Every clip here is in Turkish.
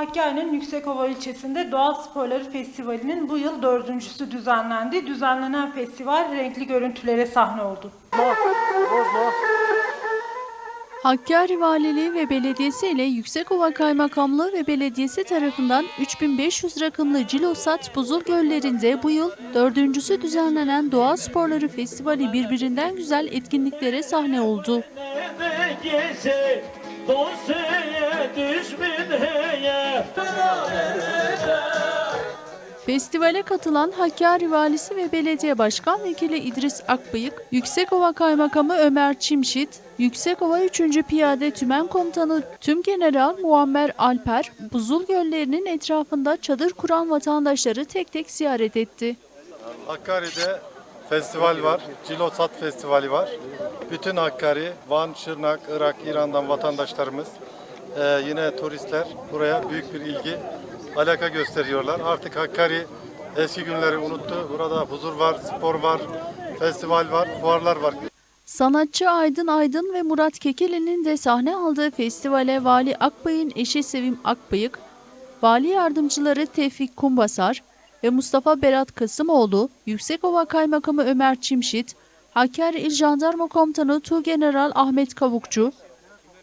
Hakkari'nin Yüksekova ilçesinde Doğa Sporları Festivali'nin bu yıl dördüncüsü düzenlendi. Düzenlenen festival renkli görüntülere sahne oldu. Hakkari Valiliği ve Belediyesi ile Yüksekova Kaymakamlığı ve Belediyesi tarafından 3500 rakımlı Cilosat Buzul Göllerinde bu yıl dördüncüsü düzenlenen Doğa Sporları Festivali birbirinden güzel etkinliklere sahne oldu. Ne Festivale katılan Hakkari Valisi ve Belediye Başkan Vekili İdris Akbıyık, Yüksekova Kaymakamı Ömer Çimşit, Yüksekova 3. Piyade Tümen Komutanı Tümgeneral Muammer Alper, buzul göllerinin etrafında çadır kuran vatandaşları tek tek ziyaret etti. Hakkari'de festival var. Cilosat Festivali var. Bütün Hakkari, Van, Şırnak, Irak, İran'dan vatandaşlarımız, e, yine turistler buraya büyük bir ilgi, alaka gösteriyorlar. Artık Hakkari eski günleri unuttu. Burada huzur var, spor var, festival var, fuarlar var. Sanatçı Aydın Aydın ve Murat Kekili'nin de sahne aldığı festivale Vali Akbay'ın eşi Sevim Akbayık, Vali Yardımcıları Tevfik Kumbasar ve Mustafa Berat Kasımoğlu, Yüksekova Kaymakamı Ömer Çimşit, Hakkari İl Jandarma Komutanı Tuğgeneral Ahmet Kavukçu,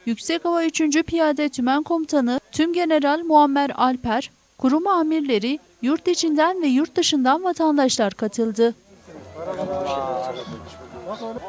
Yüksekova 3. Piyade Tümen Komutanı Tümgeneral Muammer Alper, kurum amirleri, yurt içinden ve yurt dışından vatandaşlar katıldı.